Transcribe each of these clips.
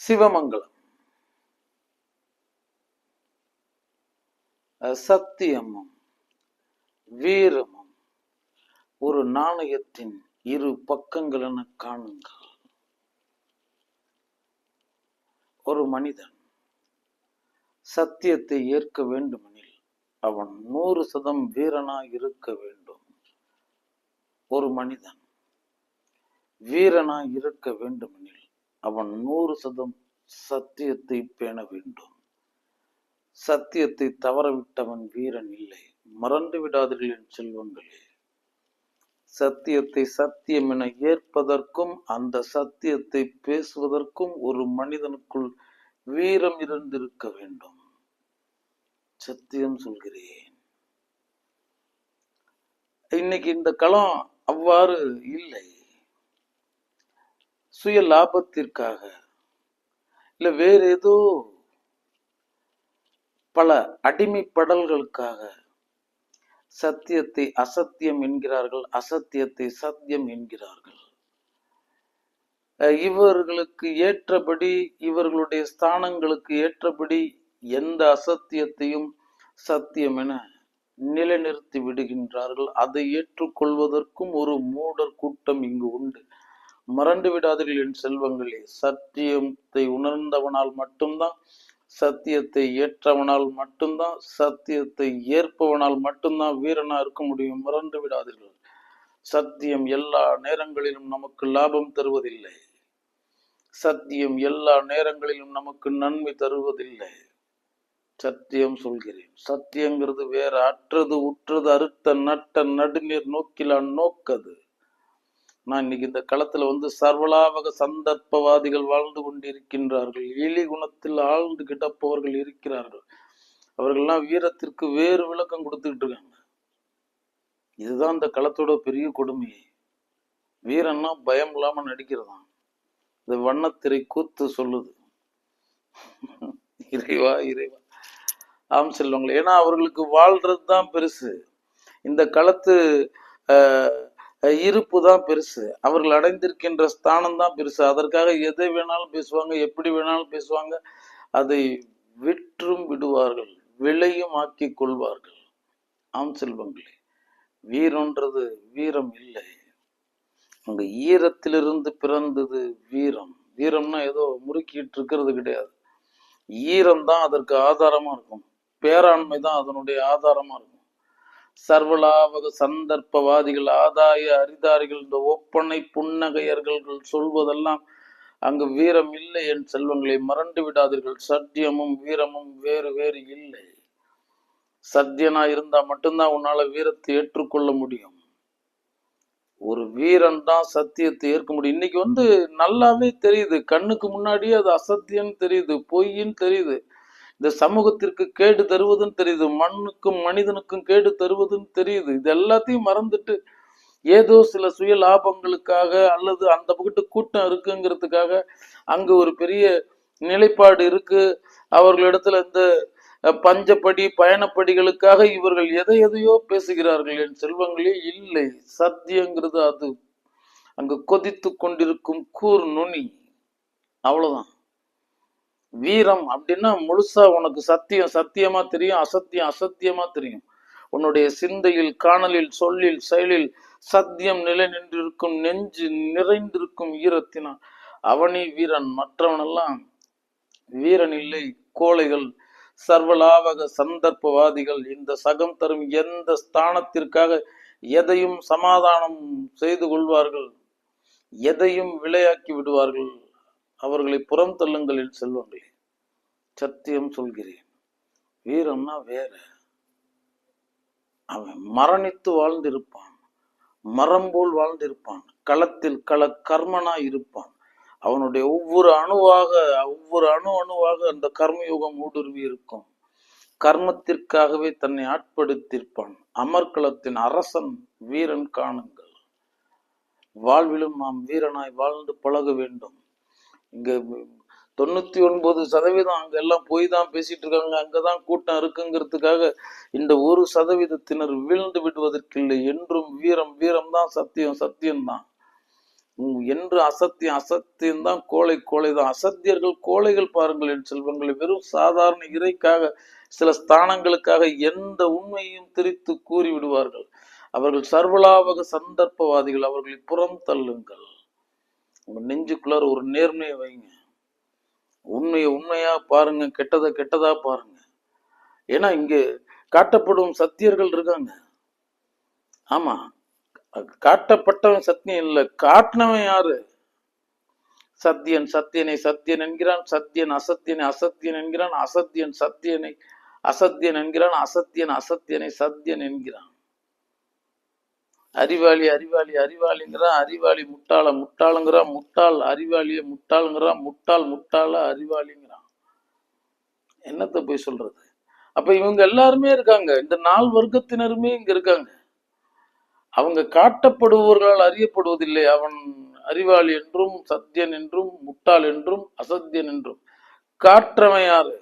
சிவமங்கலம். சத்தியமும் வீரமும் ஒரு நாணயத்தின் இரு பக்கங்கள் என காணுங்கள். ஒரு மனிதன் சத்தியத்தை ஏற்க வேண்டுமெனில் அவன் நூறு சதம் வீரனாய் இருக்க வேண்டும். ஒரு மனிதன் வீரனாய் இருக்க வேண்டுமெனில் அவன் நூறு சதம் சத்தியத்தை பேண வேண்டும். சத்தியத்தை தவறவிட்டவன் வீரன் இல்லை. மறந்து விடாதீர்கள் என் செல்வங்களே. சத்தியத்தை சத்தியம் என ஏற்பதற்கும் அந்த சத்தியத்தை பேசுவதற்கும் ஒரு மனிதனுக்குள் வீரம் இருந்திருக்க வேண்டும். சத்தியம் சொல்கிறேன். இன்னைக்கு இந்த களம் அவ்வாறு இல்லை. சுய லாபத்திற்காக. இல்ல வேற ஏதோ பல அடிமைப்படல்களுக்காக சத்தியத்தை அசத்தியம் என்கிறார்கள் அசத்தியத்தை சத்தியம் என்கிறார்கள். இவர்களுக்கு ஏற்றபடி இவர்களுடைய ஸ்தானங்களுக்கு ஏற்றபடி எந்த அசத்தியத்தையும் சத்தியம் என நிலைநிறுத்தி விடுகின்றார்கள். அதை ஏற்றுக்கொள்வதற்கும் ஒரு மூடர் கூட்டம் இங்கு உண்டு. மறந்து விடாதீர்கள் என் செல்வங்களே. சத்தியத்தை உணர்ந்தவனால் மட்டும்தான் சத்தியத்தை ஏற்றவனால் மட்டும்தான் சத்தியத்தை ஏற்பவனால் மட்டும்தான் வீரனா இருக்க முடியும். மறந்து விடாதீர்கள். சத்தியம் எல்லா நேரங்களிலும் நமக்கு லாபம் தருவதில்லை. சத்தியம் எல்லா நேரங்களிலும் நமக்கு நன்மை தருவதில்லை. சத்தியம் சொல்கிறேன். சத்தியங்கிறது வேற அற்றது உற்றது அறுத்த நட்ட நடுநீர் நோக்கிலான் நோக்கது. நான் இன்னைக்கு இந்த களத்துல வந்து சர்வலாபக சந்தர்ப்பவாதிகள் வாழ்ந்து கொண்டிருக்கின்றார்கள். எலி குணத்தில் ஆழ்ந்து கிடப்பவர்கள் இருக்கிறார்கள். அவர்கள்லாம் வீரத்திற்கு வேறு விளக்கம் கொடுத்துக்கிட்டு இருக்காங்க. இதுதான் இந்த களத்தோட பெரிய கொடுமை. வீரன்னா பயம் இல்லாம நடிக்கிறதான். இந்த வண்ணத்திரை கூத்து சொல்லுது. இறைவா இறைவா. ஆம் செல்வங்களே ஏன்னா அவர்களுக்கு வாழ்றது தான் பெருசு. இந்த களத்து ஆஹ், இருப்பு தான் பெருசு. அவர்கள் அடைந்திருக்கின்ற ஸ்தானம் தான் பெருசு. அதற்காக எதை வேணாலும் பேசுவாங்க எப்படி வேணாலும் பேசுவாங்க அதை விற்றும் விடுவார்கள் விலையும் ஆக்கி கொள்வார்கள். ஆம் செல்வங்களே வீரன்றது வீரம் இல்லை. அங்க ஈரத்திலிருந்து பிறந்தது வீரம். வீரம்னா ஏதோ முறுக்கிட்டு இருக்கிறது கிடையாது. ஈரம் தான் அதற்கு ஆதாரமா இருக்கும். பேராண்மை தான் அதனுடைய ஆதாரமா இருக்கும். சர்வலாவக சந்தர்ப்பவாதிகள் ஆதாய அரிதாரிகள் இந்த ஒப்பனை புன்னகையர்கள் சொல்வதெல்லாம் அங்கு வீரம் இல்லை என் செல்வங்களை மறந்து விடாதீர்கள். சத்தியமும் வீரமும் வேறு வேறு இல்லை. சத்தியனா இருந்தா மட்டும்தான் உன்னால வீரத்தை ஏற்றுக்கொள்ள முடியும். ஒரு வீரன் தான் சத்தியத்தை ஏற்க முடியும். இன்னைக்கு வந்து நல்லாவே தெரியுது. கண்ணுக்கு முன்னாடியே அது அசத்தியம் தெரியுது. பொய்ன்னு தெரியுது. இந்த சமூகத்திற்கு கேடு தருவதுன்னு தெரியுது. மண்ணுக்கும் மனிதனுக்கும் கேடு தருவதுன்னு தெரியுது. இது எல்லாத்தையும் மறந்துட்டு ஏதோ சில சுய லாபங்களுக்காக அல்லது அந்த பக்கத்து கூட்டம் இருக்குங்கிறதுக்காக அங்க ஒரு பெரிய நிலைப்பாடு இருக்கு. அவர்களிடத்துல இந்த பஞ்சப்படி பயணப்படிகளுக்காக இவர்கள் எதை எதையோ பேசுகிறார்கள் என் செல்வங்களே இல்லை. சத்தியங்கிறது அது. அங்கு கொதித்து கொண்டிருக்கும் கூர் நுனி. அவ்வளவுதான். வீரம் அப்படின்னா முழுசா உனக்கு சத்தியம் சத்தியமா தெரியும் அசத்தியம் அசத்தியமா தெரியும். உன்னுடைய சிந்தையில் காணலில் சொல்லில் செயலில் சத்தியம் நிலை நின்றிருக்கும் நெஞ்சு நிறைந்திருக்கும் ஈரத்தினால். அவனே வீரன் மற்றவனெல்லாம் வீரன் இல்லை கோழைகள் சர்வலாவக சந்தர்ப்பவாதிகள். இந்த சகம் தரும் எந்த ஸ்தானத்திற்காக எதையும் சமாதானம் செய்து கொள்வார்கள்? எதையும் விளையாக்கி விடுவார்கள்? அவர்களை புறம் தள்ளுங்களில் செல்வங்களே சத்தியம் சொல்கிறேன். வீரம்னா வேற. அவன் மரணித்து வாழ்ந்திருப்பான். மரம் போல் வாழ்ந்திருப்பான். களத்தில் கள கர்மனா இருப்பான். அவனுடைய ஒவ்வொரு அணுவாக ஒவ்வொரு அணு அணுவாக அந்த கர்மயுகம் ஊடுருவி இருக்கும். கர்மத்திற்காகவே தன்னை ஆட்படுத்தியிருப்பான். அமர்க்களத்தின் அரசன் வீரன் காணுங்கள். வாழ்விலும் நாம் வீரனாய் வாழ்ந்து பழக வேண்டும். இங்க தொண்ணூத்தி ஒன்பது சதவீதம் அங்கெல்லாம் போய் தான் பேசிட்டு இருக்காங்க. அங்கதான் கூட்டம் இருக்குங்கிறதுக்காக இந்த ஒரு சதவீதத்தினர் வீழ்ந்து விடுவதற்கில்லை என்றும் வீரம் வீரம் தான் சத்தியம் சத்தியம்தான் என்று அசத்தியம் அசத்தியம் தான் கோழை கோழை தான். அசத்தியர்கள் கோழைகள் பாருங்கள் என் செல்வங்களை. வெறும் சாதாரண இறைக்காக சில ஸ்தானங்களுக்காக எந்த உண்மையும் திரித்து கூறி விடுவார்கள் அவர்கள் சர்வலாவக சந்தர்ப்பவாதிகள். அவர்களை புறம் தள்ளுங்கள். உங்க நெஞ்சுக்குள்ளார ஒரு நேர்மையை வைங்க. உண்மையை உண்மையா பாருங்க கெட்டதை கெட்டதா பாருங்க. ஏன்னா இங்க காட்டப்படும் சத்தியர்கள் இருக்காங்க. ஆமா காட்டப்பட்டவன் சத்தியம் இல்ல காட்டினவன் யாரு? சத்தியன் சத்தியனை சத்தியன் என்கிறான் சத்தியன் அசத்தியனை அசத்தியன் என்கிறான் அசத்தியன் சத்தியனை அசத்தியன் என்கிறான் அசத்தியன் அசத்தியனை சத்தியன் என்கிறான். அறிவாளி அறிவாளி அறிவாளிங்கிறான் அறிவாளி முட்டாள முட்டாளுங்கிறான் முட்டாள் அறிவாளிய முட்டாளுங்கிறான் முட்டாள் முட்டாள அறிவாளிங்கிறான் என்னத்தை போய் சொல்றது? அப்ப இவங்க எல்லாருமே இருக்காங்க. இந்த நால் வர்க்கத்தினருமே இங்க இருக்காங்க. அவங்க காட்டப்படுபவர்களால் அறியப்படுவதில்லை. அவன் அறிவாளி என்றும் சத்தியன் என்றும் முட்டாள் என்றும் அசத்தியன் என்றும். காற்றவன் யாரு?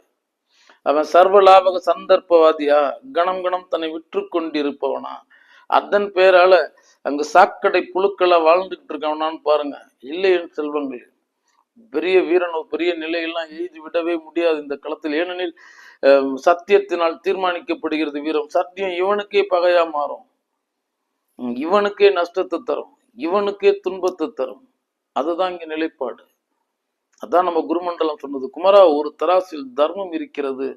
அவன் சர்வலாபக சந்தர்ப்பவாதியா? கணம் கணம் தன்னை விற்று கொண்டிருப்பவனா அதன் பேரால அங்க சாக்கடை புழுக்களா வாழ்ந்துகிட்டு இருக்கவனான்னு பாருங்க. இல்லையென் செல்வங்கள் பெரிய வீரன் பெரிய நிலையெல்லாம் எய்தி விடவே முடியாது இந்த களத்தில். ஏனெனில் சத்தியத்தினால் தீர்மானிக்கப்படுகிறது வீரம். சத்தியம் இவனுக்கே பகையா மாறும். இவனுக்கே நஷ்டத்தை தரும். இவனுக்கே துன்பத்தை தரும். அதுதான் இங்க நிலைப்பாடு. அதான் நம்ம குருமண்டலம் சொன்னது. குமரா ஒரு தராசில் தர்மம் இருக்கிறது.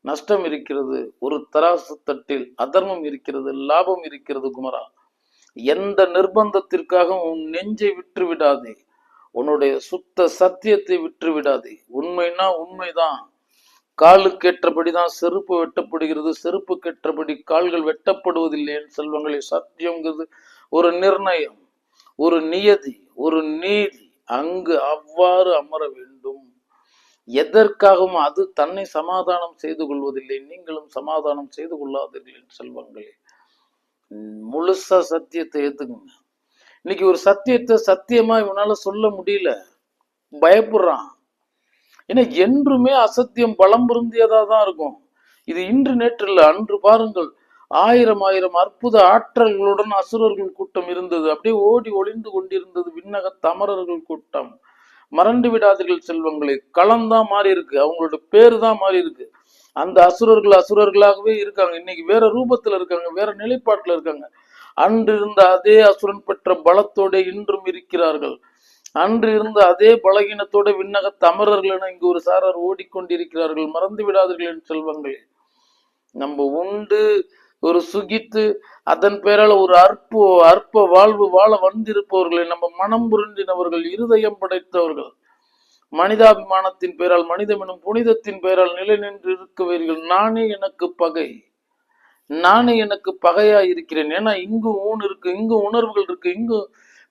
நஷ்டம் இருக்கிறது ஒரு தராசு தட்டில் அதர்மம் இருக்கிறது லாபம் இருக்கிறது குமரா. எந்த நிர்பந்தத்திற்காக உன் நெஞ்சை விற்று விடாதே. உன்னுடைய சுத்த சத்தியத்தை விற்று விடாதே. உண்மைனா உண்மைதான். காலுக்கேற்றபடிதான் செருப்பு வெட்டப்படுகிறது. செருப்புக்கேற்றபடி கால்கள் வெட்டப்படுவதில்லை என் செல்வங்களே சத்தியங்கிறது ஒரு நிர்ணயம் ஒரு நியதி ஒரு நீதி. அங்கு அவ்வாறு அமர வேண்டும். எதற்காகவும் அது தன்னை சமாதானம் செய்து கொள்வதில்லை. நீங்களும் சமாதானம் செய்து கொள்ளாதீர்கள் என் செல்வங்களே. முழுசா சத்தியத்தை ஏத்துக்குங்க. இன்னைக்கு ஒரு சத்தியத்தை சத்தியமா இவனால சொல்ல முடியல. பயப்படுறான். ஏன்னா என்றுமே அசத்தியம் பலம் பொருந்தியதா தான் இருக்கும். இது இன்று நேற்று இல்ல அன்று பாருங்கள். ஆயிரம் ஆயிரம் அற்புத ஆற்றல்களுடன் அசுரர்கள் கூட்டம் இருந்தது. அப்படியே ஓடி ஒளிந்து கொண்டிருந்தது விண்ணக தமரர்கள் கூட்டம். மறந்து விடாதீர்கள் செல்வங்களே. களம்தான் மாறி இருக்கு. அவங்களோட பேர் தான் மாறி இருக்கு. அந்த அசுரர்கள் அசுரர்களாகவே இருக்காங்க. இன்னைக்கு வேற ரூபத்துல இருக்காங்க. வேற நிலைப்பாட்டுல இருக்காங்க. அன்று இருந்த அதே அசுரன் பெற்ற பலத்தோட இன்றும் இருக்கிறார்கள். அன்று இருந்த அதே பலகீனத்தோட விண்ணக தமரர்கள் என இங்கு ஒரு சாரார் ஓடிக்கொண்டிருக்கிறார்கள். மறந்து விடாதீர்கள் என் செல்வங்களே. நம்ம உண்டு ஒரு சுகித்து அதன் பெயரால் ஒரு அற்ப அற்ப வாழ்வு வாழ வந்திருப்பவர்களை நம்ம மனம் புரிந்தினவர்கள் இருதயம் படைத்தவர்கள் மனிதாபிமானத்தின் பெயரால் மனிதம் எனும் புனிதத்தின் பெயரால் நிலை நின்று இருக்கவீர்கள். நானே எனக்கு பகை. நானே எனக்கு பகையா இருக்கிறேன். ஏன்னா இங்கு ஊன் இருக்கு இங்கு உணர்வுகள் இருக்கு இங்கு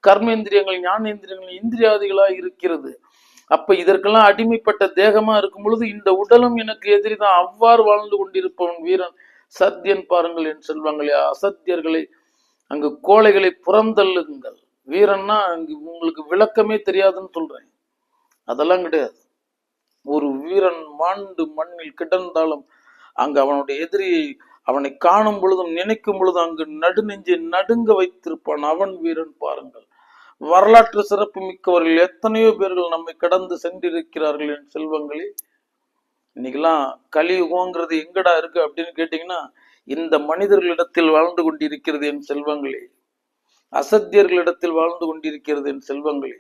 கர்மேந்திரியங்கள் ஞானேந்திரியங்கள் இந்திரியாதிகளா இருக்கிறது. அப்ப இதற்கெல்லாம் அடிமைப்பட்ட தேகமா இருக்கும் பொழுது இந்த உடலும் எனக்கு எதிரிதான். அவ்வாறு வாழ்ந்து கொண்டிருப்பவன் வீரன். சத்தியன் பாருங்கள் என் செல்வங்களே அசத்தியர்களை அங்கு கோழைகளை புறந்தள்ளுங்கள். வீரன்னா அங்கு உங்களுக்கு விளக்கமே தெரியாதுன்னு சொல்றேன். அதெல்லாம் கிடையாது. ஒரு வீரன் மாண்டு மண்ணில் கிடந்தாலும் அங்கு அவனுடைய எதிரியை அவனை காணும் பொழுதும் நினைக்கும் பொழுதும் அங்கு நடுநெஞ்சை நடுங்க வைத்திருப்பான் அவன் வீரன் பாருங்கள். வரலாற்று சிறப்பு மிக்கவர்கள் எத்தனையோ பேர்கள் நம்மை கடந்து சென்றிருக்கிறார்கள் என் செல்வங்களே இன்னைக்கெல்லாம் கலியுகங்கிறது எங்கடா இருக்கு அப்படின்னு கேட்டீங்கன்னா இந்த மனிதர்களிடத்தில் வாழ்ந்து கொண்டிருக்கிறது என் செல்வங்களே. அசத்தியர்களிடத்தில் வாழ்ந்து கொண்டிருக்கிறது என் செல்வங்களே.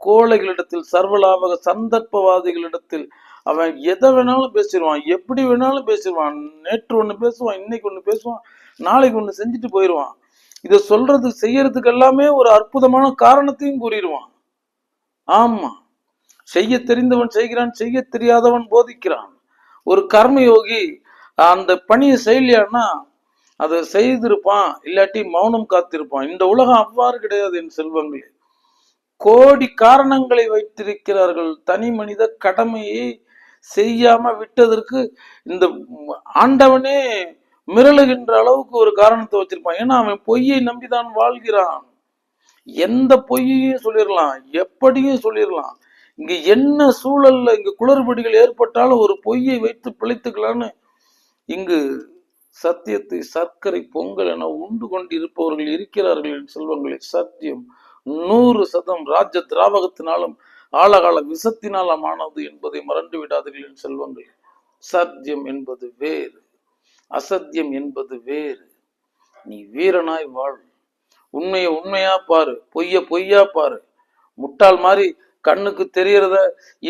கோழைகளிடத்தில் சர்வலாபக சந்தர்ப்பவாதிகளிடத்தில் அவன் எதை வேணாலும் பேசிடுவான் எப்படி வேணாலும் பேசிடுவான் நேற்று ஒன்று பேசுவான் இன்னைக்கு ஒன்று பேசுவான் நாளைக்கு ஒன்று செஞ்சுட்டு போயிடுவான். இதை சொல்றது செய்யறதுக்கு எல்லாமே ஒரு அற்புதமான காரணத்தையும் கூறிடுவான். ஆமாம் செய்ய தெரிந்தவன் செய்கிறான் செய்ய தெரியாதவன் போதிக்கிறான். ஒரு கர்மயோகி அந்த பணியை செய்யலையான்னா அதை செய்திருப்பான் இல்லாட்டி மௌனம் காத்திருப்பான். இந்த உலகம் அவ்வாறு கிடையாது என் செல்வங்களே. கோடி காரணங்களை வைத்திருக்கிறார்கள். தனி மனித கடமையை செய்யாம விட்டதற்கு இந்த ஆண்டவனே மிரளுகின்ற அளவுக்கு ஒரு காரணத்தை வச்சிருப்பான். ஏன்னா அவன் பொய்யை நம்பிதான் வாழ்கிறான். எந்த பொய்யையும் சொல்லிடலாம். எப்படியும் சொல்லிடலாம். இங்க என்ன சூழல்ல இங்க குளறுபடிகள் ஏற்பட்டாலும் ஒரு பொய்யை வைத்து பிழைத்துக்கலான்னு இங்கு சத்தியத்தை சர்க்கரை பொங்கல் என உண்டு கொண்டிருப்பவர்கள் இருக்கிறார்கள் என் செல்வங்களை. சத்தியம் நூறு சதம் ராஜ திராவகத்தினாலும் ஆழகால விசத்தினாலும் ஆனது என்பதை மறந்து விடாதீர்கள் என் செல்வங்கள். சத்தியம் என்பது வேறு அசத்தியம் என்பது வேறு. நீ வீரனாய் வாழ் உண்மையை உண்மையா பாரு பொய்ய பொய்யா பாரு. முட்டாள் மாதிரி கண்ணுக்கு தெரியறத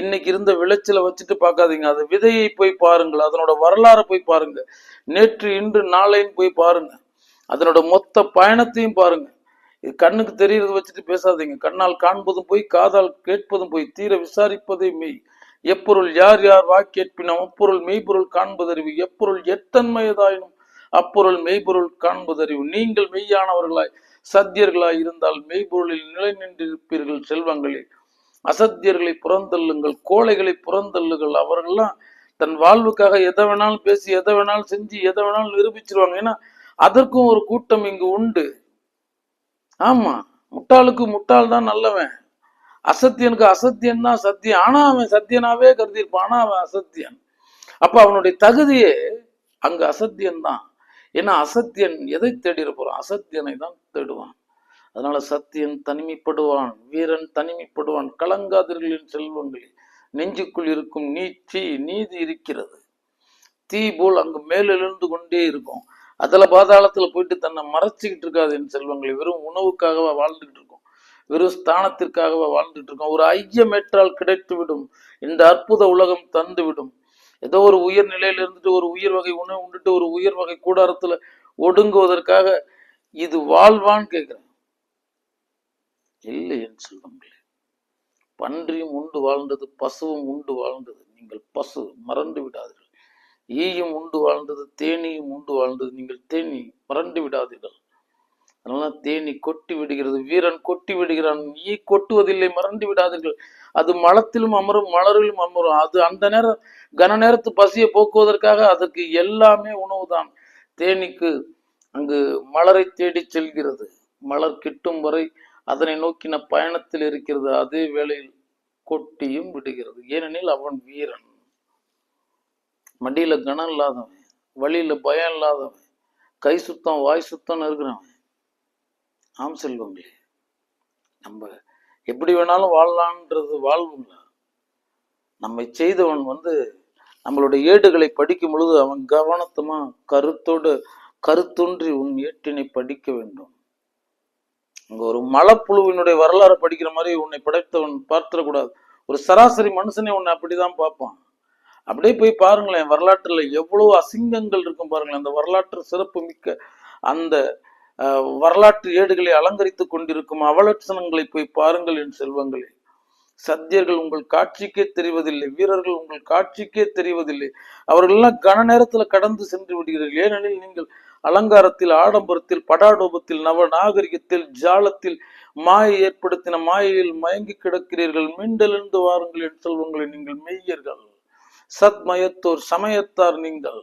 இன்னைக்கு இருந்த விளைச்சலை வச்சுட்டு பார்க்காதீங்க. அது விதையை போய் பாருங்கள். அதனோட வரலாறை போய் பாருங்க. நேற்று இன்று நாளைன்னு போய் பாருங்க. அதனோட மொத்த பயணத்தையும் பாருங்க. இது கண்ணுக்கு தெரியறத வச்சுட்டு பேசாதீங்க. கண்ணால் காண்பதும் போய் காதால் கேட்பதும் போய் தீர விசாரிப்பதே மெய். எப்பொருள் யார் யார் வாய் கேட்பினும் அப்பொருள் மெய்ப்பொருள் காண்பதறிவு. எப்பொருள் எத்தன்மையதாயினும் அப்பொருள் மெய்ப்பொருள் காண்பதறிவு. நீங்கள் மெய்யானவர்களாய் சத்தியர்களாய் இருந்தால் மெய்ப்பொருளில் நிலை நின்றிருப்பீர்கள் செல்வங்களில் அசத்தியர்களை புறந்தள்ளுங்கள் கோழைகளை புறந்தள்ளுங்கள். அவர்கள்லாம் தன் வாழ்வுக்காக எதை வேணாலும் பேசி எதை வேணாலும் செஞ்சு எதை வேணாலும் நிரூபிச்சிருவாங்க. ஏன்னா அதற்கும் ஒரு கூட்டம் இங்கு உண்டு. ஆமா முட்டாளுக்கு முட்டாள் தான் நல்லவன். அசத்தியனுக்கு அசத்தியன் தான் சத்தியம் ஆனா அவன் சத்தியனாவே கருதியிருப்பான். ஆனா அவன் அசத்தியன். அப்ப அவனுடைய தகுதியே அங்கு அசத்தியன் தான். ஏன்னா அசத்தியன் எதை தேடிட போறான்? அசத்தியனை தான் தேடுவான். அதனால சத்தியன் தனிமைப்படுவான் வீரன் தனிமைப்படுவான் கலங்காதீர்களின் செல்வங்களில் நெஞ்சுக்குள் இருக்கும் நீச்சி நீதி இருக்கிறது. தீ போல் அங்கு மேலெழுந்து கொண்டே இருக்கும். அதில் பாதாளத்துல போயிட்டு தன்னை மறைச்சிக்கிட்டு இருக்காது என் செல்வங்களை. வெறும் உணவுக்காகவா வாழ்ந்துகிட்டு இருக்கோம். வெறும் ஸ்தானத்திற்காகவா வாழ்ந்துட்டு இருக்கோம். ஒரு ஐயமேற்றால் கிடைத்து விடும் இந்த அற்புத உலகம் தந்துவிடும். ஏதோ ஒரு உயர் நிலையில இருந்துட்டு ஒரு உயிர் வகை உணவு உண்டுட்டு ஒரு உயர் வகை கூடாரத்துல ஒடுங்குவதற்காக இது வாழ்வான்னு கேட்குறேன் இல்லை என் செல்வங்களே பன்றியும் உண்டு வாழ்ந்தது பசுவும் உண்டு வாழ்ந்தது. நீங்கள் பசு மறந்து விடாதீர்கள். ஈயும் உண்டு வாழ்ந்தது தேனியும் உண்டு வாழ்ந்தது. நீங்கள் தேனி மறந்து விடாதீர்கள். அதனால தேனி கொட்டி விடுகிறது. வீரன் கொட்டி விடுகிறான். ஈ கொட்டுவதில்லை மறந்து விடாதீர்கள். அது மலத்திலும் அமரும் மலரிலும் அமரும். அது அந்த நேரம் கன நேரத்து பசியை போக்குவதற்காக அதுக்கு எல்லாமே உணவுதான். தேனீக்கு அங்கு மலரை தேடி செல்கிறது. மலர் கிட்டும் வரை அதனை நோக்கின பயணத்தில் இருக்கிறது அதே வேளையில் கொட்டியும் விடுகிறது. ஏனெனில் அவன் வீரன். மடியில கனம் இல்லாதவன். வழியில பயம் இல்லாதவன். கை சுத்தம் வாய் சுத்தம் இருக்கிறவன். ஆம் செல்வங்களே நம்ம எப்படி வேணாலும் வாழலான்றது வாழ்வுங்களா நம்மை செய்தவன் வந்து நம்மளுடைய ஏடுகளை படிக்கும் பொழுது அவன் கவனத்தமா கருத்தோடு கருத்தொன்றி உன் ஏட்டினை படிக்க வேண்டும். ஒரு மலப்புழுவினுடைய வரலாறு படிக்கிற மாதிரி உன்னை படைத்தவன் பார்த்துடக்கூடாது. ஒரு சராசரி மனுஷனே உன்னை அப்படிதான் பார்ப்பான். அப்படியே போய் பாருங்களேன் வரலாற்றுல எவ்வளவு அசிங்கங்கள் இருக்கும் பாருங்களேன். அந்த வரலாற்று சிறப்பு மிக்க அந்த அஹ், வரலாற்று ஏடுகளை அலங்கரித்து கொண்டிருக்கும் அவலட்சணங்களை போய் பாருங்கள் என் செல்வங்களே. சத்தியர்கள் உங்கள் காட்சிக்கே தெரிவதில்லை வீரர்கள் உங்கள் காட்சிக்கே தெரிவதில்லை. அவர்கள் எல்லாம் கன நேரத்துல கடந்து சென்று விடுகிறீர்கள். ஏனெனில் நீங்கள் அலங்காரத்தில் ஆடம்பரத்தில் படாடோபத்தில் நவ நாகரிகத்தில் ஜாலத்தில் மாயை ஏற்படுத்தின மாயையில் மயங்கி கிடக்கிறீர்கள். மீண்டெழுந்து வாருங்கள் என் செல்வங்களை நீங்கள் மெய்யர்கள். சத்மயத்தோர் சமயத்தார் நீங்கள்.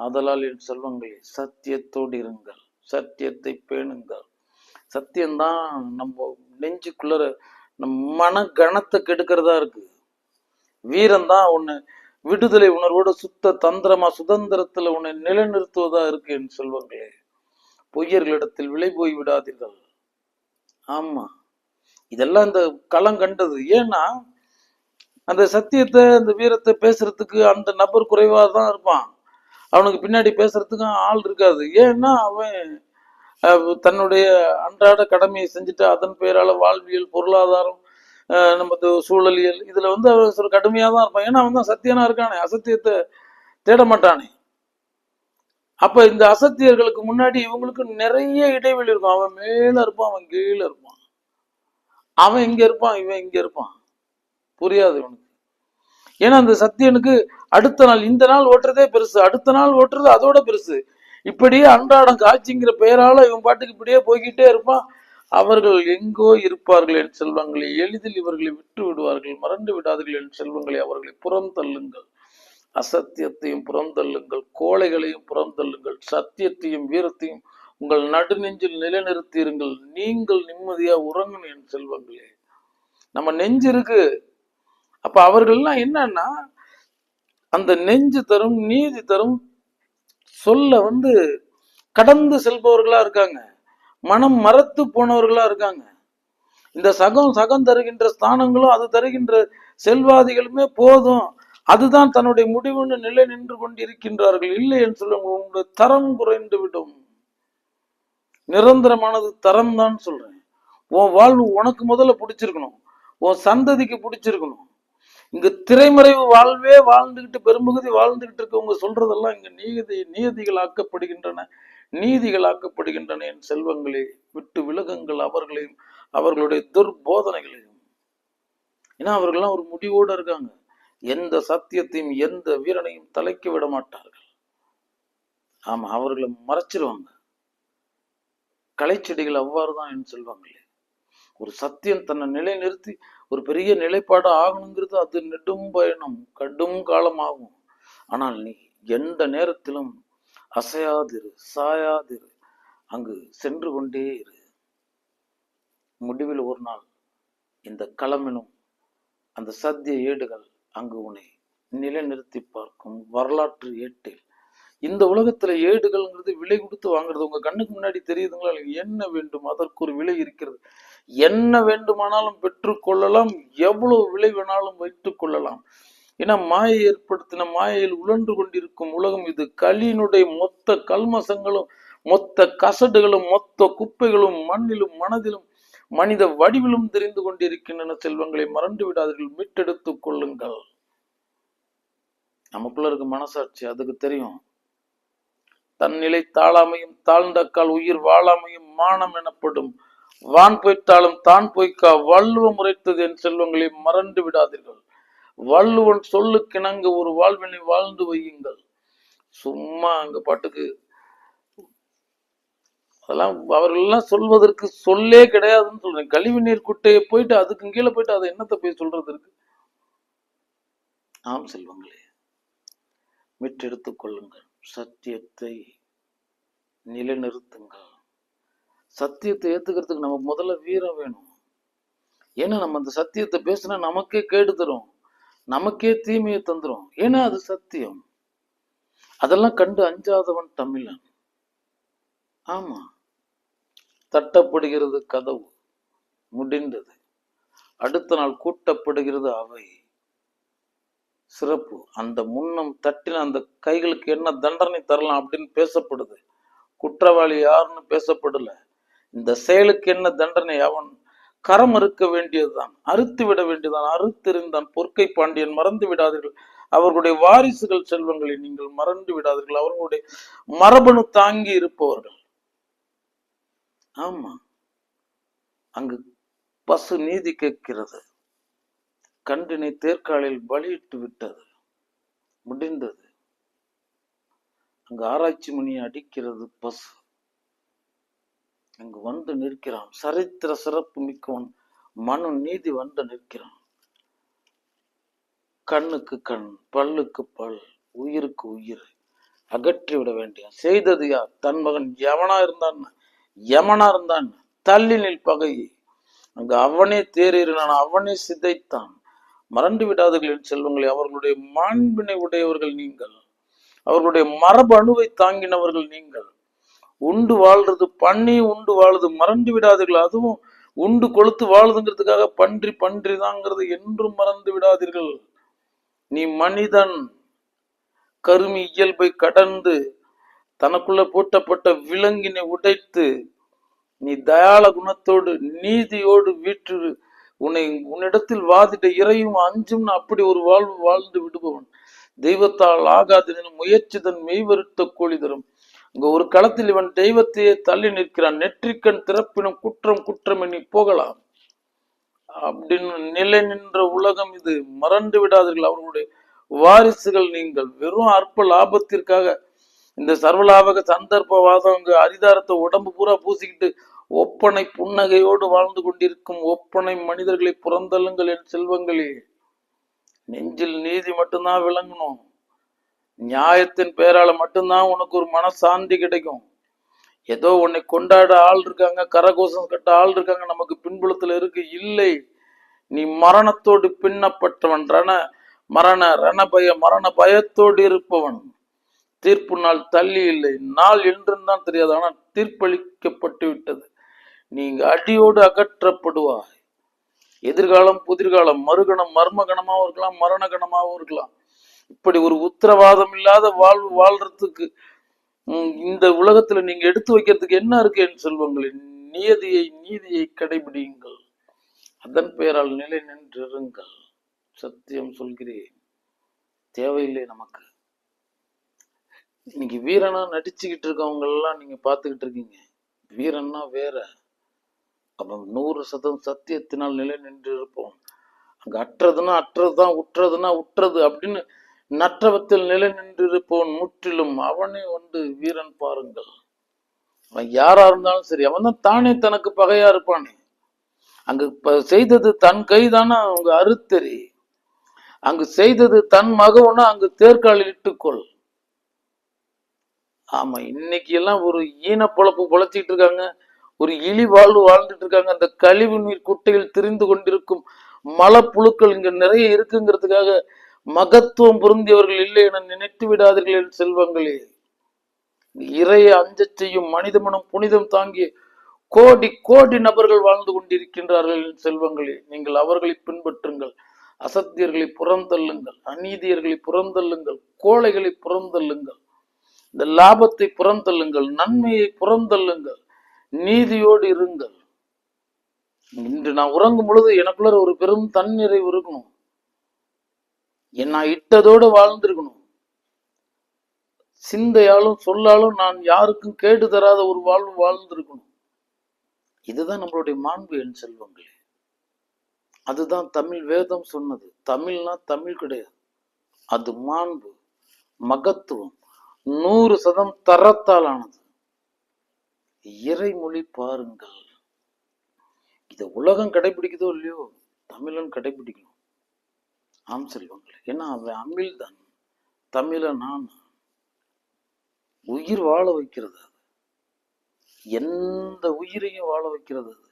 ஆதலால் என் செல்வங்களே சத்தியத்தோடு இருங்கள். சத்தியத்தை பேணுங்கள். சத்தியம்தான் நம்ம நெஞ்சுக்குள்ளற நம் மன கணத்தை கெடுக்கிறதா இருக்கு. வீரம்தான் ஒன்று விடுதலை உணர்வோட சுத்த தந்திரமா சுதந்திரத்துல உன்னை நிலைநிறுத்துவதா இருக்கு என் செல்வங்களே? பொய்யர்களிடத்தில் விலை போய் விடாதீர்கள். ஆமா. இதெல்லாம் இந்த களம் கண்டது. ஏன்னா அந்த சத்தியத்தை அந்த வீரத்தை பேசுறதுக்கு அந்த நபர் குறைவாக தான் இருப்பான். அவனுக்கு பின்னாடி பேசுறதுக்கும் ஆள் இருக்காது. ஏன்னா அவன் தன்னுடைய அன்றாட கடமையை செஞ்சுட்டு அதன் பெயரால வாழ்வியல் பொருளாதாரம் நமது சூழலியல். இதுல வந்து அவன் ஒரு கடுமையாக தான் இருப்பான். ஏன்னா அவன் தான் சத்தியனா இருக்கானே. அசத்தியத்தை தேட மாட்டானே. அப்ப இந்த அசத்தியர்களுக்கு முன்னாடி இவங்களுக்கு நிறைய இடைவெளி இருக்கும். அவன் மேல இருப்பான் அவன் கீழே இருப்பான். அவன் இங்க இருப்பான் இவன் இங்க இருப்பான். புரியாது இவனுக்கு. ஏன்னா அந்த சத்தியனுக்கு அடுத்த நாள் இந்த நாள் ஓட்டுறதே பெருசு. அடுத்த நாள் ஓட்டுறது அதோட பெருசு. இப்படியே அன்றாடம் காட்சிங்கிற பெயரால இவன் பாட்டுக்கு இப்படியே போய்கிட்டே இருப்பான். அவர்கள் எங்கோ இருப்பார்கள் என் செல்வங்களை எளிதில் இவர்களை விட்டு விடுவார்கள் மறந்து விடாதீர்கள் என் செல்வங்களை அவர்களை புறம் தள்ளுங்கள். அசத்தியத்தையும் புறந்தள்ளுங்கள் கோழைகளையும் புறந்தள்ளுங்கள் சத்தியத்தையும் வீரத்தையும் உங்கள் நடுநெஞ்சில் நிலைநிறுத்தியிருங்கள். நீங்கள் நிம்மதியா உறங்கணும் என் செல்வங்களே. நம்ம நெஞ்சு இருக்கு. அப்ப அவர்கள்லாம் என்னன்னா அந்த நெஞ்சு தரும் நீதி தரும் சொல்ல வந்து கடந்து செல்பவர்களா இருக்காங்க. மனம் மறத்து போனவர்களா இருக்காங்க. இந்த சகம் சகம் தருகின்ற ஸ்தானங்களும் அது தருகின்ற செல்வாதிகளுமே போதும். அதுதான் தன்னுடைய முடிவுன்னு நிலை நின்று கொண்டிருக்கின்றார்கள். இல்லை என்று சொல்லுங்க உங்களுடைய தரம் குறைந்து விடும். நிரந்தரமானது தரம் தான் சொல்றேன். உன் வாழ்வு உனக்கு முதல்ல பிடிச்சிருக்கணும். உன் சந்ததிக்கு பிடிச்சிருக்கணும். இங்க திரைமறைவு வாழ்வே வாழ்ந்துகிட்டு பெரும்பகுதி வாழ்ந்துகிட்டு இருக்கவங்க சொல்றதெல்லாம் இங்க நீதி ஆக்கப்படுகின்றன நீதிகளாக்கப்படுகின்றன. என் செல்வங்களே விட்டு விலகுங்கள் அவர்களையும் அவர்களுடைய துர்போதனைகளையும். ஏன்னா அவர்கள்லாம் ஒரு முடிவோடு இருக்காங்க. எந்த சத்தியத்தையும் எந்த வீரனையும் தலைக்க விட மாட்டார்கள். ஆமா அவர்களை மறைச்சிருவாங்க. கலைச்செடிகள் அவ்வாறுதான் என் செல்வங்களே. ஒரு சத்தியம் தன்னை நிலைநிறுத்தி ஒரு பெரிய நிலைப்பாடு ஆகணுங்கிறது அது நெடும் பயணம் கடும் காலமாகும். ஆனால் நீ எந்த நேரத்திலும் அசையாதிரு சாயாதிரு அங்கு சென்று கொண்டே இரு. முடிவில் ஒரு நாள் இந்த களமெனும் அந்த சத்திய ஏடுகள் அங்கு உன்னை நிலைநிறுத்தி பார்க்கும் வரலாற்று ஏட்டில். இந்த உலகத்துல ஏடுகள்ங்கிறது விலை கொடுத்து வாங்குறது உங்க கண்ணுக்கு முன்னாடி தெரியுதுங்களா? என்ன வேண்டும்? அதற்கு ஒரு விலை இருக்கிறது. என்ன வேண்டுமானாலும் பெற்றுக்கொள்ளலாம் எவ்வளவு விலை வேணாலும் வைத்துக் கொள்ளலாம். ஏன்னா மாயை ஏற்படுத்தின மாயையில் உழன்று கொண்டிருக்கும் உலகம் இது. களியினுடைய மொத்த கல்மசங்களும் மொத்த கசடுகளும் மொத்த குப்பைகளும் மண்ணிலும் மனதிலும் மனித வடிவிலும் தெரிந்து கொண்டிருக்கின்றன செல்வங்களை மறந்து விடாதீர்கள். மீட்டெடுத்துக் கொள்ளுங்கள். நமக்குள்ள இருக்க மனசாட்சி அதுக்கு தெரியும். தன்னிலை தாழாமையும் தாழ்ந்தக்கால் உயிர் வாழாமையும் மானம் எனப்படும். வான் பொய்த்தாலும் தான் பொய்க்கா வள்ளுவம் உரைத்தது என் செல்வங்களை மறந்து விடாதீர்கள். வள்ளுவன் சொல்லுக்கிணங்க ஒரு வாழ்வினை வாழ்ந்து வையுங்கள். சும்மா அங்க பாட்டுக்கு அதெல்லாம் அவர்கள்லாம் சொல்வதற்கு சொல்லே கிடையாதுன்னு சொல்றேன். கழிவு நீர் குட்டையை போயிட்டு அதுக்கு கீழே போயிட்டு அதை என்னத்தை போய் சொல்றது இருக்கு? ஆம் செல்வங்களே மீட்டெடுத்துக் கொள்ளுங்கள் சத்தியத்தை நிலைநிறுத்துங்கள். சத்தியத்தை ஏத்துக்கிறதுக்கு நமக்கு முதல்ல வீரம் வேணும். ஏன்னா நம்ம அந்த சத்தியத்தை பேசினா நமக்கே கேடு தரும். நமக்கே தீமையை தந்துரும். ஏன்னா அது சத்தியம். அதெல்லாம் கண்டு அஞ்சாதவன் தமிழன். ஆமா. தட்டப்படுகிறது கதவு. முடிந்தது. அடுத்த நாள் கூட்டப்படுகிறது அவை. சிறப்பு. அந்த முன்னம் தட்டின அந்த கைகளுக்கு என்ன தண்டனை தரலாம் அப்படின்னு பேசப்படுது. குற்றவாளி யாருன்னு பேசப்படல. இந்த செயலுக்கு என்ன தண்டனை? அவன் கரம் அறுக்க வேண்டியதுதான் அறுத்து விட வேண்டியதுதான். அறுத்திருந்தான் பொற்கை பாண்டியன் மறந்து விடாதீர்கள். அவர்களுடைய வாரிசுகள் செல்வங்களை நீங்கள் மறந்து விடாதீர்கள். அவர்களுடைய மரபணு தாங்கி இருப்பவர்கள். ஆமா. அங்கு பசு நீதி கேட்கிறது. கண்டினை தேர்காலில் பலியிட்டு விட்டது. முடிந்தது. அங்கு ஆராய்ச்சி மணியை அடிக்கிறது பசு. அங்கு வந்து நிற்கிறான். சரித்திர சிறப்பு மிக்கவன் மனு நீதி வந்து நிற்கிறான். கண்ணுக்கு கண் பல்லுக்கு பல் உயிருக்கு உயிர் அகற்றி விட வேண்டிய செய்தது யார்? தன் மகன். எவனா இருந்தான்? யமனா இருந்தான். தள்ளி நில் பகை. அங்கு அவனே தேறினான் அவனே சிதைத்தான். மறந்து விடாதீர்கள் செல்வங்களே செல்வங்களை அவர்களுடைய மாண்பினை உடையவர்கள் நீங்கள். அவர்களுடைய மரபு அணுவை தாங்கினவர்கள் நீங்கள். உண்டு வாழ்றது பண்ணி உண்டு வாழுது மறந்து விடாதீர்கள். அதுவும் உண்டு கொளுத்து வாழுதுங்கிறதுக்காக பன்றி பன்றி தாங்கிறது என்றும் மறந்து விடாதீர்கள். நீ மனிதன் கருமி இயல்பை கடந்து தனக்குள்ள பூட்டப்பட்ட விலங்கினை உடைத்து நீ தயாள குணத்தோடு நீதியோடு வீற்று உன்னை உன்னிடத்தில் வாதிட்ட இறையும் அஞ்சும் அப்படி ஒரு வாழ்வு வாழ்ந்து விடுபவன். தெய்வத்தால் ஆகாதனும் முயற்சி தன் மெய்வருத்த கோழி தரும். இங்க ஒரு களத்தில் இவன் தெய்வத்தையே தள்ளி நிற்கிறான். நெற்றிக்கண் திறப்பினும் குற்றம் குற்றம் எண்ணி போகலாம். அப்படின்னு நிலை நின்ற உலகம் இது. மறந்து விடாதீர்கள் அவர்களுடைய வாரிசுகள் நீங்கள். வெறும் அற்ப லாபத்திற்காக இந்த சர்வலாபக சந்தர்ப்பவாதம் அங்க அரிதாரத்தை உடம்பு பூரா பூசிக்கிட்டு ஒப்பனை புன்னகையோடு வாழ்ந்து கொண்டிருக்கும் ஒப்பனை மனிதர்களை புறந்தள்ளுங்கள் என் செல்வங்களே. நெஞ்சில் நீதி மட்டும்தான் விளங்கணும். நியாயத்தின் பெயரால மட்டும்தான் உனக்கு ஒரு மனசாந்தி கிடைக்கும். ஏதோ உன்னை கொண்டாட ஆள் இருக்காங்க கரகோஷம் கட்ட ஆள் இருக்காங்க நமக்கு பின்புலத்துல இருக்கு இல்லை. நீ மரணத்தோடு பின்னப்பட்டவன் ரண மரண ரண பய மரண பயத்தோடு இருப்பவன். தீர்ப்பு நாள் தள்ளி இல்லை. நாள் என்றும் தான் தெரியாது ஆனால் தீர்ப்பளிக்கப்பட்டு விட்டது. நீங்க அடியோடு அகற்றப்படுவாய். எதிர்காலம் புதிர்காலம் மறுகணம் மர்ம கணமாவும் இருக்கலாம் மரண கணமாவும் இருக்கலாம். இப்படி ஒரு உத்தரவாதம் இல்லாத வாழ்வு வாழ்றதுக்கு இந்த உலகத்துல நீங்க எடுத்து வைக்கிறதுக்கு என்ன இருக்கு என் செல்வங்களே? நியதியை நீதியை கடைபிடியுங்கள். அதன் பெயரால் நிலை நின்றிருங்கள். சத்தியம் சொல்கிறேன். தேவையில்லை நமக்கு. இன்னைக்கு வீரனா நடிச்சுக்கிட்டு இருக்கவங்க எல்லாம் நீங்க பாத்துக்கிட்டு இருக்கீங்க. வீரன்னா வேற. அப்ப நூறு சதம் சத்தியத்தினால் நிலை நின்று இருப்போம். அங்க அற்றதுன்னா அற்றதுதான் உற்றதுன்னா உற்றது அப்படின்னு நற்றவத்தில் நிலை நின்று முற்றிலும் அவனே வந்து வீரன் பாருங்கள். அவன் யாரா இருந்தாலும் சரி அவன் தான் தானே தனக்கு பகையா இருப்பானே. அங்கு செய்தது தன் கைதானா? அவங்க அறுத்தறி. அங்கு செய்தது தன் மகவுனா? அங்கு தேர்காலில் இட்டுக்கொள். ஆமா இன்னைக்கு எல்லாம் ஒரு ஈன பொழப்பு பொழைச்சிட்டு இருக்காங்க. ஒரு இழி வாழ்வு வாழ்ந்துட்டு இருக்காங்க. அந்த கழிவு நீர் குட்டையில் திரிந்து கொண்டிருக்கும் மலப்புழுக்கள் இங்க நிறைய இருக்குங்கிறதுக்காக மகத்துவம் பொருந்தியவர்கள் இல்லை என நினைத்து விடாதீர்கள் என் செல்வங்களே. இறைய அஞ்ச செய்யும் மனித மனம் புனிதம் தாங்கிய கோடி கோடி நபர்கள் வாழ்ந்து கொண்டிருக்கின்றார்கள் என் செல்வங்களே. நீங்கள் அவர்களை பின்பற்றுங்கள். அசத்தியர்களை புறந்தள்ளுங்கள். அநீதியர்களை புறந்தள்ளுங்கள். கோழைகளை புறந்தள்ளுங்கள். இந்த லாபத்தை புறந்தள்ளுங்கள். நன்மையை புறந்தள்ளுங்கள். நீதியோடு இருங்கள். இன்று நான் உறங்கும் பொழுது எனக்குள்ள ஒரு பெரும் தன்னிறைவு இருக்கணும். நான் இட்டதோடு வாழ்ந்திருக்கணும். சிந்தையாலும் சொல்லாலும் நான் யாருக்கும் கேடு தராத ஒரு வாழ்வு வாழ்ந்திருக்கணும். இதுதான் நம்மளுடைய மாண்பு என் செல்வங்களே. அதுதான் தமிழ் வேதம் சொன்னது. தமிழ்னா தமிழ் கிடையாது. அது மாண்பு மகத்துவம். நூறு சதம் தரத்தால் ஆனது இறைமொழி பாருங்கள். இதை உலகம் கடைபிடிக்குதோ இல்லையோ? தமிழன் கடைபிடிக்கணும். ஆம் செல்வங்களே ஏன்னா அவன் அமிழ் தான் நான் உயிர் வாழ வைக்கிறது அது. எந்த உயிரையும் வாழ வைக்கிறது அது.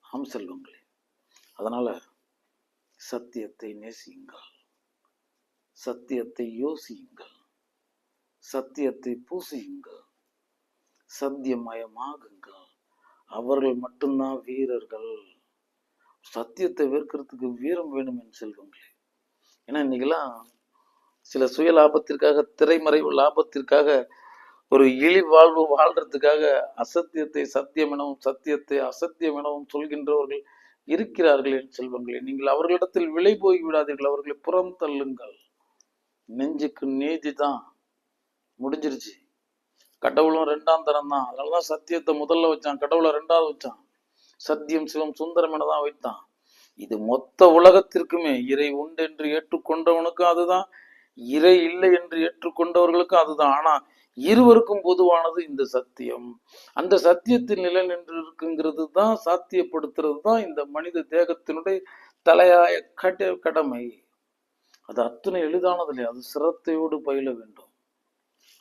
ஆம் செல்வங்களே அதனால சத்தியத்தை நேசியுங்கள். சத்தியத்தை யோசியுங்கள். சத்தியத்தை பூசியுங்கள். சத்தியமயமாகுங்கள். அவர்கள் மட்டும்தான் வீரர்கள். சத்தியத்தை வெறுக்கிறதுக்கு வீரம் வேணும் என் செல்வங்களே. ஏன்னா இன்னைக்கெல்லாம் சில சுய லாபத்திற்காக திரைமறைவு லாபத்திற்காக ஒரு இழி வாழ்வு வாழ்றதுக்காக அசத்தியத்தை சத்தியம் எனவும் சத்தியத்தை அசத்தியம் எனவும் சொல்கின்றவர்கள் இருக்கிறார்கள் செல்வங்களே. நீங்கள் அவர்களிடத்தில் விலை போய் விடாதீர்கள் அவர்களை புறம் தள்ளுங்கள். நெஞ்சுக்கு நீதி தான். முடிஞ்சிருச்சு. கடவுளும் ரெண்டாம் தரம் தான். அதனாலதான் சத்தியத்தை முதல்ல வச்சான் கடவுளை ரெண்டாவது வச்சான். சத்தியம் சிவம் சுந்தரம் என தான் வைத்தான். இது மொத்த உலகத்திற்குமே. இறை உண்டு என்று ஏற்றுக்கொண்டவனுக்கும் அதுதான். இறை இல்லை என்று ஏற்றுக்கொண்டவர்களுக்கும் அதுதான். ஆனா இருவருக்கும் பொதுவானது இந்த சத்தியம். அந்த சத்தியத்தில் நிலை நின்று இருக்குங்கிறது தான் சாத்தியப்படுத்துறது தான் இந்த மனித தேகத்தினுடைய தலையாய கட கடமை. அது அத்தனை எளிதானது இல்லையா? அது சிரத்தையோடு பயில வேண்டும்.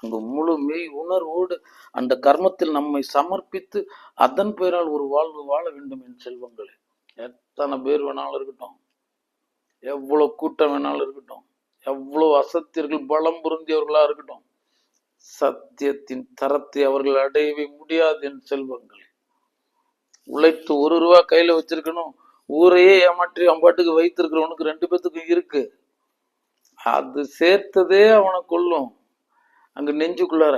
அங்கு முழு மெய் உணர்வோடு அந்த கர்மத்தில் நம்மை சமர்ப்பித்து அதன் பெயரால் ஒரு வாழ்வு வாழ வேண்டும் என் செல்வங்களே. எத்தனை பேர் வேணாலும் இருக்கட்டும். எவ்வளவு கூட்டம் வேணாலும் இருக்கட்டும். எவ்வளவு அசத்தியர்கள் பலம் பொருந்தியவர்களாக இருக்கட்டும். சத்தியத்தின் தரத்தை அவர்கள் அடையவே முடியாது என் செல்வங்கள். உழைத்து ஒரு ரூபா கையில வச்சிருக்கணும். ஊரையே ஏமாற்றி அவன் பாட்டுக்கு வைத்திருக்கிறவனுக்கு ரெண்டு பேத்துக்கும் இருக்கு. அது சேர்த்ததே அவனை கொல்லும். அங்க நெஞ்சுக்குள்ளார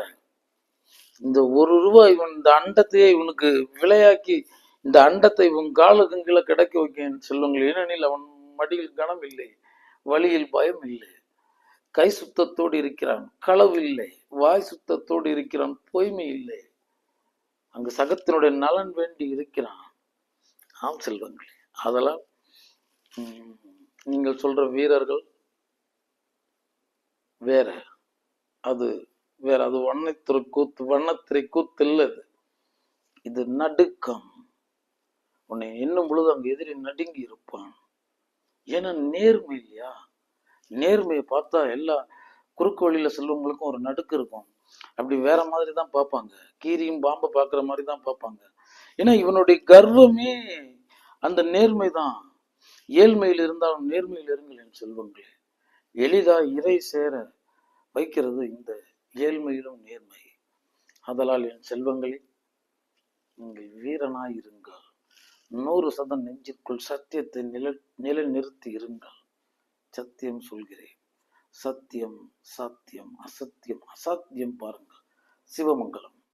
இந்த ஒரு ரூபாய் இவன் இந்த அண்டத்தையே இவனுக்கு விலையாக்கி இந்த அண்டத்தை உன் காலுக்கு கீழே கிடைக்க வைக்கேன் செல்வங்கள் ஏனெனில் அவன் மடியில் கனம் இல்லை வழியில் பயம் இல்லை. கை சுத்தத்தோடு இருக்கிறான் களவு இல்லை. வாய் சுத்தத்தோடு இருக்கிறான் பொய்மை இல்லை. அங்கு சகத்தினுடைய நலன் வேண்டி இருக்கிறான். ஆம் செல்வங்களே அதெல்லாம் உம், நீங்கள் சொல்ற வீரர்கள் வேற. அது வேற அது வண்ணத்திரை கூத்து வண்ணத்திரை கூத்து இல்லை இது நடுக்கம். உன்னை என்னும் பொழுது அங்கு எதிரி நடுங்கி இருப்பான். ஏன்னா நேர்மை இல்லையா? நேர்மையை பார்த்தா எல்லா குறுக்கு வழியில செல்வங்களுக்கும் ஒரு நடுக்கு இருக்கும். அப்படி வேற மாதிரி தான் பார்ப்பாங்க. கீரியும் பாம்பை பார்க்குற மாதிரி தான் பார்ப்பாங்க. ஏன்னா இவனுடைய கர்வமே அந்த நேர்மை தான். ஏழ்மையில் இருந்தாலும் நேர்மையில் இருங்கள் என் செல்வங்களே. எளிதா இறை சேர வைக்கிறது இந்த ஏழ்மையிலும் நேர்மை. அதலால் என் செல்வங்களே நீங்கள் வீரனாயிருங்கள். நூறு சதம் நெஞ்சிற்குள் சத்தியத்தை நில நிலைநிறுத்தி இருங்கள். சத்தியம் சொல்கிறேன். சத்தியம் சத்தியம் அசத்தியம் அசாத்தியம் பாருங்கள். சிவமங்கலம்.